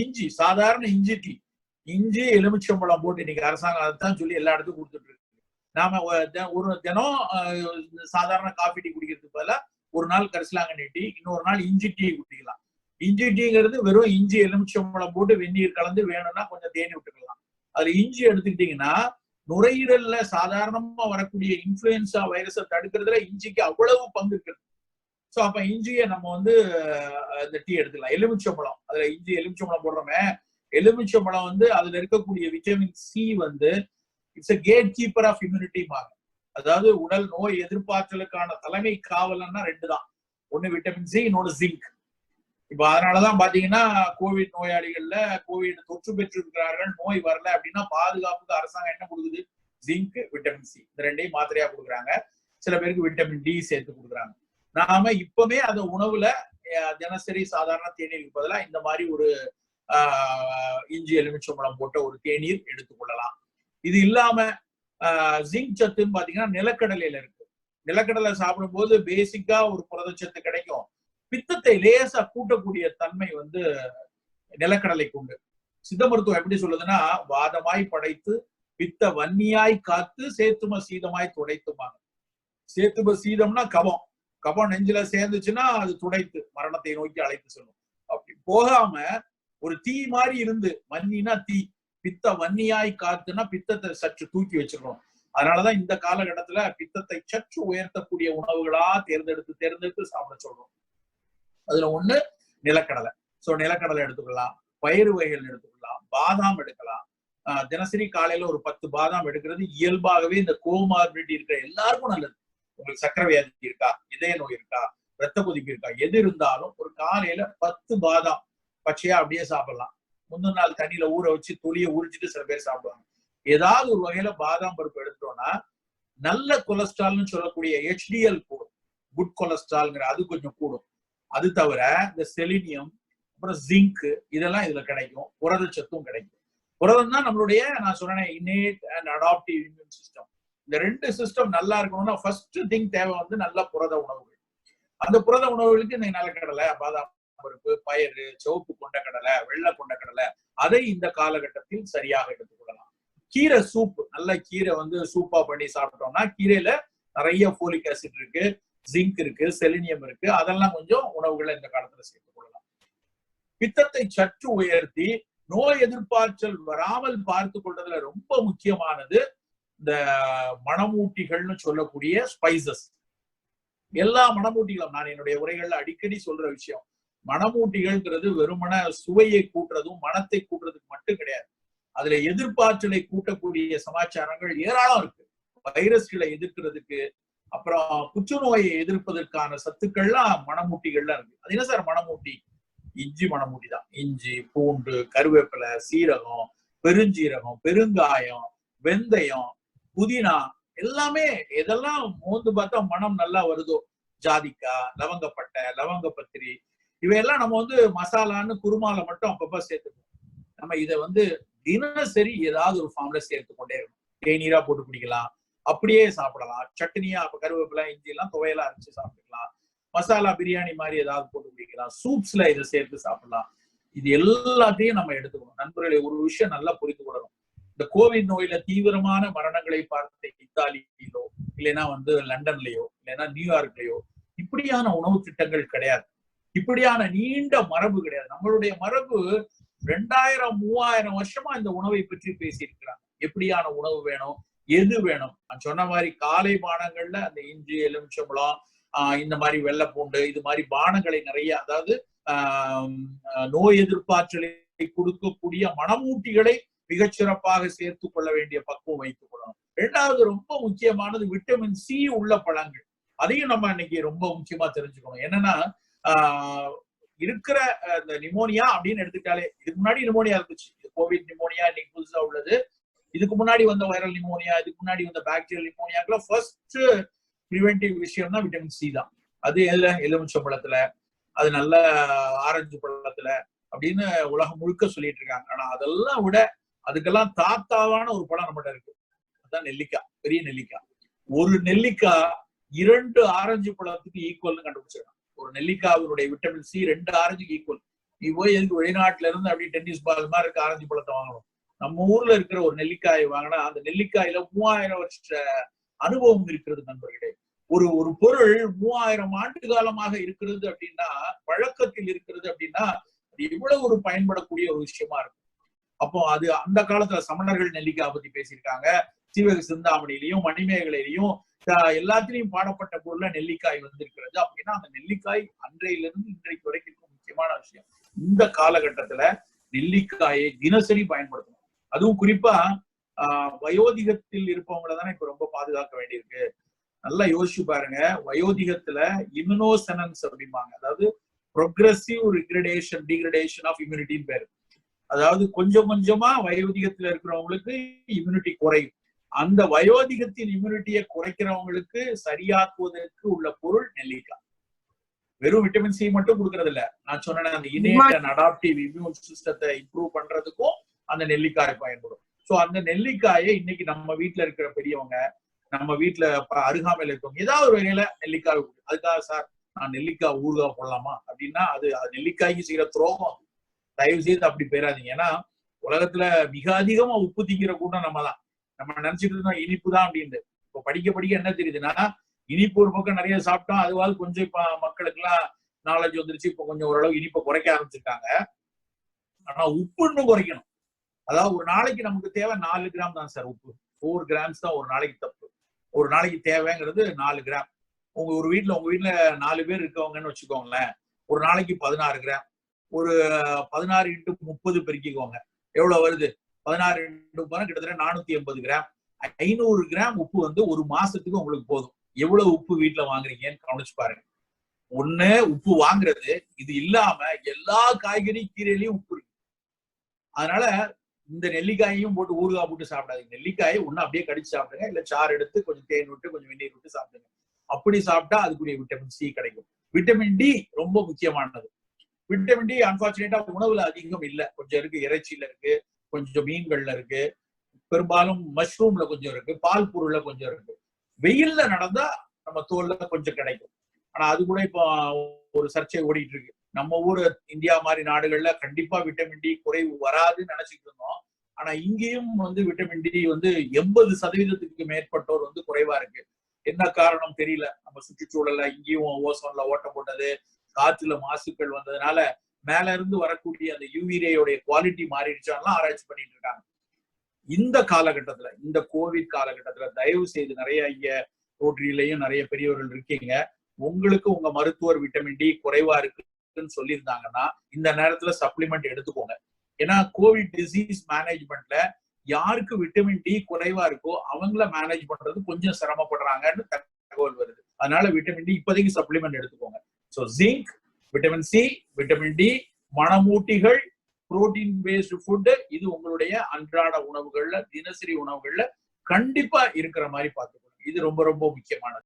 இஞ்சி சாதாரண இஞ்சி டீ. இஞ்சி எலுமிச்சம்பழம் போட்டு இன்னைக்கு அரசாங்கம் அதுதான் சொல்லி எல்லா இடத்துக்கும் கொடுத்துட்டு இருக்கு. நாம ஒரு தினம் சாதாரண காஃபி டீ குடிக்கிறதுக்கு பதிலா ஒரு நாள் கரிசலாங்கண்ணி டீ இன்னொரு நாள் இஞ்சி டீ குடிக்கலாம் இஞ்சி டீங்கிறது வெறும் இஞ்சி எலுமிச்சம்பழம் போட்டு வெந்நீர் கலந்து வேணும்னா கொஞ்சம் தேனி விட்டுக்கலாம். அதுல இஞ்சி எடுத்துக்கிட்டீங்கன்னா நுரையீரல்ல சாதாரணமா வரக்கூடிய இன்ஃபுளுன்சா வைரஸை தடுக்கிறதுல இஞ்சிக்கு அவ்வளவு பங்கு இருக்கிறது சோ அப்ப இஞ்சியை நம்ம வந்து இந்த டீ எடுத்துக்கலாம். எலுமிச்சம்பழம். அதுல இஞ்சி எலுமிச்சம்பழம் போடுறோமே. எலுமிச்சம்பழம் வந்து அதுல இருக்கக்கூடிய விட்டமின் சி வந்து it's a gatekeeper of immunity அதாவது உடல் நோய் எதிர்பார்த்தலுக்கான தலைமை காவலன்னா ரெண்டு தான். ஒண்ணு விட்டமின் சி இன்னொன்று ஜிங்க் இப்ப அதனாலதான் பாத்தீங்கன்னா கோவிட் நோயாளிகள்ல கோவிட் தொற்று பெற்று இருக்கிறார்கள் நோய் வரல அப்படின்னா பாதுகாப்புக்கு அரசாங்கம் என்ன கொடுக்குது? ஜிங்க் விட்டமின் சி இந்த ரெண்டையும் மாத்திரையா கொடுக்குறாங்க. சில பேருக்கு விட்டமின் டி சேர்த்து கொடுக்குறாங்க. நாம இப்பவே அந்த உணவுல தினசரி சாதாரண தேநீருக்கு பதிலா இந்த மாதிரி ஒரு ஆஹ், இஞ்சி எலுமிச்சம்பழம் போட்ட ஒரு தேநீர் எடுத்துக்கொள்ளலாம் இது இல்லாம ஜிங்க் சத்துன்னு பாத்தீங்கன்னா நிலக்கடலையில இருக்கு. நிலக்கடலை சாப்பிடும்போது பேசிக்கா ஒரு புரதச்சத்து கிடைக்கும். பித்தத்தை லேசா கூட்டக்கூடிய தன்மை வந்து நிலக்கடலைக்கு உண்டு. சித்த மருத்துவம் எப்படி சொல்லுதுன்னா வாதமாய் படைத்து பித்த வன்னியாய் காத்து சேத்தும சீதமாய் துடைத்துமாங்க சேத்தும சீதம்னா கவம் கபம் நெஞ்சில சேர்ந்துச்சுன்னா அது துடைத்து மரணத்தை நோக்கி அழைத்து செல்லும். அப்படி போகாம ஒரு தீ மாதிரி இருந்து வன்னினா தீ பித்த வன்னியாய் காத்துனா பித்தத்தை சற்று தூக்கி வச்சிருக்கணும் அதனாலதான் இந்த காலகட்டத்துல பித்தத்தை சற்று உயர்த்தக்கூடிய உணவுகளா தேர்ந்தெடுத்து தேர்ந்தெடுத்து சாப்பிட சொல்றோம். அதுல ஒண்ணு நிலக்கடலை. சோ நிலக்கடலை எடுத்துக்கலாம். பயிறு வகைகள் எடுத்துக்கலாம். பாதாம் எடுக்கலாம். ஆஹ் தினசரி காலையில ஒரு பத்து பாதாம் எடுக்கிறது இயல்பாகவே இந்த கோமார்பிலிட்டி இருக்கிற எல்லாருக்கும் நல்லது. உங்களுக்கு சக்கரை வியாதி இருக்கா? இதய நோய் இருக்கா? ரத்த கொதிப்பு இருக்கா? எது இருந்தாலும் ஒரு காலையில பத்து பாதாம் பச்சையா அப்படியே சாப்பிடலாம். முந்தின நாள் தண்ணியில ஊற வச்சு துளியை உரிச்சிட்டு சில பேர் சாப்பிடுவாங்க. ஏதாவது ஒரு வகையில பாதாம் பருப்பு எடுத்தோம்னா நல்ல கொலஸ்ட்ரால்னு சொல்லக்கூடிய ஹெச்டிஎல் கூடும் குட் கொலஸ்ட்ரால்ங்கிற அது கொஞ்சம் கூடும். அது தவிர இந்த செலினியம் அப்புறம் ஜிங்க் இதெல்லாம் இதுல கிடைக்கும். புரத சத்தும் கிடைக்கும். புரதம் தான் நம்மளுடைய நான் சொன்னேன் innate and adaptive immune system இந்த ரெண்டு சிஸ்டம் நல்லா இருக்கணும்னா ஃபர்ஸ்ட் திங் தேவை வந்து நல்ல புரத உணவுகள். அந்த புரத உணவுகளுக்கு இந்த நிலக்கடலை பாதாம் பருப்பு பயறு சிவப்பு கொண்ட கடலை வெள்ளை கொண்ட கடலை அதை இந்த காலகட்டத்தில் சரியாக எடுத்துக்கொள்ளலாம். கீரை சூப் நல்ல கீரை வந்து சூப்பா பண்ணி சாப்பிட்டோம்னா கீரையில நிறைய போலிக் ஆசிட் இருக்கு ஜிங்க் இருக்கு செலினியம் இருக்கு அதெல்லாம் கொஞ்சம் உணவுகளை இந்த காலத்துல சேர்த்துக் கொள்ளலாம் பித்தத்தை சற்று உயர்த்தி நோய் எதிர்பார்ச்சல் வராமல் பார்த்து கொள்றதுல ரொம்ப முக்கியமானது இந்த மணமூட்டிகள்னு சொல்லக்கூடிய ஸ்பைசஸ் எல்லா மணமூட்டிகளும் நான் என்னுடைய உரைகள்ல அடிக்கடி சொல்ற விஷயம் மணமூட்டிகள்ங்கிறது வெறுமன சுவையை கூட்டுறதும் மனத்தை கூட்டுறதுக்கு மட்டும் கிடையாது. அதுல எதிர்பார்ச்சலை கூட்டக்கூடிய சமாச்சாரங்கள் ஏராளம் இருக்கு. வைரஸ்களை எதிர்க்கிறதுக்கு அப்புறம் புற்றுநோயை எதிர்ப்பதற்கான சத்துக்கள்லாம் மணமூட்டிகள்லாம் இருக்கு. அது என்ன சார் மணமூட்டி? இஞ்சி மணமூட்டி தான். இஞ்சி பூண்டு கருவேப்பிலை சீரகம் பெருஞ்சீரகம் பெருங்காயம் வெந்தயம் புதினா எல்லாமே எதெல்லாம் மோந்து பார்த்தா மனம் நல்லா வருதோ ஜாதிக்கா லவங்கப்பட்டை லவங்க பத்திரி இவையெல்லாம் நம்ம வந்து மசாலான்னு குருமால மட்டும் அப்பப்ப சேர்த்துக்கணும் நம்ம இதை வந்து தினசரி ஏதாவது ஒரு ஃபார்ம்ல சேர்த்து கொண்டே இருக்கணும். தேநீரா போட்டு குடிக்கலாம் அப்படியே சாப்பிடலாம். சட்னியா அப்ப கருவேப்பிலை இஞ்சி எல்லாம் துவையலா அரைச்சு சாப்பிட்டுக்கலாம். மசாலா பிரியாணி மாதிரி ஏதாவது போட்டு குடிக்கலாம். சூப்ஸ்ல இதை சேர்த்து சாப்பிடலாம். இது எல்லாத்தையும் நம்ம எடுத்துக்கணும். நண்பர்களே ஒரு விஷயம் நல்லா புரிந்து கொள்ளணும். இந்த கோவிட் நோயில தீவிரமான மரணங்களை பார்த்த இத்தாலியிலோ இல்லைன்னா வந்து லண்டன்லயோ இல்லைன்னா நியூயார்க்லயோ இப்படியான உணவு திட்டங்கள் கிடையாது. இப்படியான நீண்ட மரபு கிடையாது. நம்மளுடைய மரபு ரெண்டாயிரம் மூவாயிரம் வருஷமா இந்த உணவை பற்றி பேசியிருக்கிறாங்க. எப்படியான உணவு வேணும்? எது வேணும்? நான் சொன்ன மாதிரி காலை பானங்கள்ல அந்த இஞ்சி எலுமிச்சம்பழம் ஆஹ் இந்த மாதிரி வெள்ளைப்பூண்டு இது மாதிரி பானங்களை நிறைய அதாவது ஆஹ் நோய் எதிர்ப்பாற்றலை கொடுக்கக்கூடிய மனமூட்டிகளை மிகச்சிறப்பாக சேர்த்து கொள்ள வேண்டிய பக்குவம் வைத்துக் கொள்ளணும். ரெண்டாவது ரொம்ப முக்கியமானது விட்டமின் சி உள்ள பழங்கள். அதையும் நம்ம இன்னைக்கு ரொம்ப முக்கியமா தெரிஞ்சுக்கணும். என்னன்னா ஆஹ் இருக்கிற இந்த நிமோனியா அப்படின்னு எடுத்துக்கிட்டாலே இதுக்கு முன்னாடி நிமோனியா இருந்துச்சு. கோவிட் நிமோனியா இன்னைக்கு புதுசா உள்ளது. இதுக்கு முன்னாடி வந்த வைரல் நிமோனியா இதுக்கு முன்னாடி வந்த பாக்டீரியல் நிமோனியாக்குள்ள ஃபர்ஸ்ட் ப்ரிவென்டிவ் விஷயம் தான் விட்டமின் சி தான். அது எதுல? எலுமிச்சம்பழத்துல அது நல்ல ஆரஞ்சு பழத்துல அப்படின்னு உலகம் முழுக்க சொல்லிட்டு இருக்காங்க. ஆனா அதெல்லாம் விட அதுக்கெல்லாம் தாத்தாவான ஒரு பழம் நம்மகிட்ட இருக்கு. அதான் நெல்லிக்காய் பெரிய நெல்லிக்காய் ஒரு நெல்லிக்காய் இரண்டு ஆரஞ்சு பழத்துக்கு ஈக்குவல்னு கண்டுபிடிச்சிருக்காங்க ஒரு நெல்லிக்காவினுடைய விட்டமின் சி ரெண்டு ஆரஞ்சுக்கு ஈக்குவல் நீ போய் எதுக்கு வெளிநாட்டுல இருந்து அப்படியே டென்னிஸ் பால் மாதிரி இருக்க ஆரஞ்சு பழத்தை வாங்கணும். நம்ம ஊர்ல இருக்கிற ஒரு நெல்லிக்காயை வாங்கினா அந்த நெல்லிக்காயில மூவாயிரம் வருஷ அனுபவம் இருக்கிறது நண்பர்களே. ஒரு ஒரு பொருள் மூவாயிரம் ஆண்டு காலமாக இருக்கிறது அப்படின்னா பழக்கத்தில் இருக்கிறது அப்படின்னா அது எவ்வளவு ஒரு பயன்படக்கூடிய ஒரு விஷயமா இருக்கும். அப்போ அது அந்த காலத்துல சமணர்கள் நெல்லிக்காய் பத்தி பேசியிருக்காங்க. சீவக சிந்தாமணியிலையும் மணிமேகலையிலையும் எல்லாத்திலையும் பாடப்பட்ட பொருள்ல நெல்லிக்காய் வந்திருக்கிறது. அப்படின்னா அந்த நெல்லிக்காய் அன்றையிலிருந்து இன்றைக்கு வரைக்கும் முக்கியமான விஷயம். இந்த காலகட்டத்துல நெல்லிக்காயை தினசரி பயன்படுத்தணும். அதுவும் குறிப்பா ஆஹ் வயோதிகத்தில் இருப்பவங்கள தானே இப்ப ரொம்ப பாதுகாக்க வேண்டியிருக்கு. நல்லா யோசிச்சு பாருங்க. வயோதிகத்துல இம்யூனோசனன்ஸ் அப்படிம்பாங்க. அதாவது ப்ரொக்ரஸிவ் ரிக்ரடேஷன் டிகிரடேஷன் ஆஃப் இம்யூனிட்டின்னு பேரு. அதாவது கொஞ்சம் கொஞ்சமா வயோதிகத்துல இருக்கிறவங்களுக்கு இம்யூனிட்டி குறையும். அந்த வயோதிகத்தின் இம்யூனிட்டியை குறைக்கிறவங்களுக்கு சரியாக்குவதற்கு உள்ள பொருள் நெல்லிக்காய். வெறும் விட்டமின் சி மட்டும் கொடுக்கறது இல்ல நான் சொன்னேன் அந்த இனேட் அடாப்டிவ் இம்யூன் சிஸ்டத்தை இம்ப்ரூவ் பண்றதுக்கும் அந்த நெல்லிக்காய் பயன்படும். சோ அந்த நெல்லிக்காயை இன்னைக்கு நம்ம வீட்டுல இருக்கிற பெரியவங்க நம்ம வீட்டுல அருகாமையில இருக்கவங்க ஏதாவது ஒரு வகையில நெல்லிக்காய். அதுக்காக சார் நான் நெல்லிக்காய் ஊறுகாய் போடலாமா? அப்படின்னா அது அது நெல்லிக்காய்க்கு செய்யற துரோகம் தயவு செய்து அப்படி போயிடாதீங்க ஏன்னா உலகத்துல மிக அதிகமா உப்பு திங்கிற கூட்டம் நம்ம தான் நம்ம நினைச்சிட்டு இருந்தோம் இனிப்பு தான் அப்படின்னு இப்போ படிக்க படிக்க என்ன தெரியுதுன்னா இனிப்பு ஒரு பக்கம் நிறைய சாப்பிட்டோம் அதுவாது கொஞ்சம் இப்ப மக்களுக்கு எல்லாம் நாலேஜ் வந்துருச்சு இப்ப கொஞ்சம் ஓரளவு இனிப்பை குறைக்க ஆரம்பிச்சிருக்காங்க. ஆனா உப்பு இன்னும் குறைக்கணும். அதாவது ஒரு நாளைக்கு நமக்கு தேவை நாலு கிராம் தான் சார் உப்பு. ஃபோர் கிராம்ஸ் தான் ஒரு நாளைக்கு தப்பு. ஒரு நாளைக்கு தேவைங்கிறது நாலு கிராம். உங்க ஒரு வீட்ல உங்க வீட்டுல நாலு பேர் இருக்கவங்கன்னு வச்சுக்கோங்களேன். ஒரு நாளைக்கு பதினாறு கிராம். ஒரு பதினாறு இன்ட்டு முப்பது பெருக்கிக்கோங்க. எவ்வளவு வருது? பதினாறு இன்ட்டு போனா கிட்டத்தட்ட நானூத்தி எண்பது கிராம். ஐநூறு கிராம் உப்பு வந்து ஒரு மாசத்துக்கு உங்களுக்கு போதும். எவ்வளவு உப்பு வீட்டுல வாங்குறீங்கன்னு கவனிச்சு பாருங்க. ஒண்ணு உப்பு வாங்குறது இது இல்லாம எல்லா காய்கறி கீரையிலயும் உப்பு இருக்கு. அதனால இந்த நெல்லிக்காயையும் போட்டு ஊறுகாய் போட்டு சாப்பிடாதீங்க. நெல்லிக்காயை ஒண்ணு அப்படியே கடிச்சு சாப்பிடுங்க. இல்ல சாறு எடுத்து கொஞ்சம் தேன் விட்டு கொஞ்சம் வெந்நீர் விட்டு சாப்பிடுங்க. அப்படி சாப்பிட்டா அதுக்குரிய விட்டமின் சி கிடைக்கும். விட்டமின் டி ரொம்ப முக்கியமானது. விட்டமின் டி அன்பார்ச்சுனேட்டா உணவுல அதிகம் இல்ல. கொஞ்சம் இருக்கு இறைச்சியில இருக்கு கொஞ்சம் மீன்கள்ல இருக்கு. பெரும்பாலும் மஷ்ரூம்ல கொஞ்சம் இருக்கு பால் பொருள்ல கொஞ்சம் இருக்கு. வெயில்ல நடந்தா நம்ம தோல்ல கொஞ்சம் கிடைக்கும். ஆனா அது கூட இப்போ ஒரு சர்ச்சை ஓடிட்டு இருக்கு. நம்ம ஊர் இந்தியா மாதிரி நாடுகள்ல கண்டிப்பா விட்டமின் டி குறைவு வராதுன்னு நினைச்சிட்டு இருந்தோம். ஆனா இங்கேயும் வந்து விட்டமின் டி வந்து எண்பது சதவீதத்துக்கு மேற்பட்டோர் வந்து குறைவா இருக்கு. என்ன காரணம் தெரியல. நம்ம சுற்றுச்சூழல்ல இங்கேயும் ஓசோன்ல ஓட்ட போட்டது காத்துல மாசுக்கள் வந்ததுனால மேல இருந்து வரக்கூடிய அந்த யூவிரேயோடைய குவாலிட்டி மாறிடுச்சான்லாம் ஆராய்ச்சி பண்ணிட்டு இருக்காங்க. இந்த காலகட்டத்துல இந்த கோவிட் காலகட்டத்துல தயவு செய்து நிறைய இங்க ரோட்டரியிலையும் நிறைய பெரியவர்கள் இருக்கீங்க. உங்களுக்கு உங்க மருத்துவர் விட்டமின் டி குறைவா இருக்குன்னு சொல்லியிருந்தாங்கன்னா இந்த நேரத்துல சப்ளிமெண்ட் எடுத்துக்கோங்க. ஏன்னா கோவிட் டிசீஸ் மேனேஜ்மெண்ட்ல யாருக்கு விட்டமின் டி குறைவா இருக்கோ அவங்கள மேனேஜ் பண்றது கொஞ்சம் சிரமப்படுறாங்கன்னு தகவல் வருது. அதனால விட்டமின் டி இப்போதைக்கு சப்ளிமெண்ட் எடுத்துக்கோங்க. So zinc vitamin C vitamin D மணமூட்டிகள் protein based food இது உங்களுடைய அன்றாட உணவுகள்ல தினசரி உணவுகள்ல கண்டிப்பா இருக்கிற மாதிரி பார்த்துக்கணும். இது ரொம்ப ரொம்ப முக்கியமானது.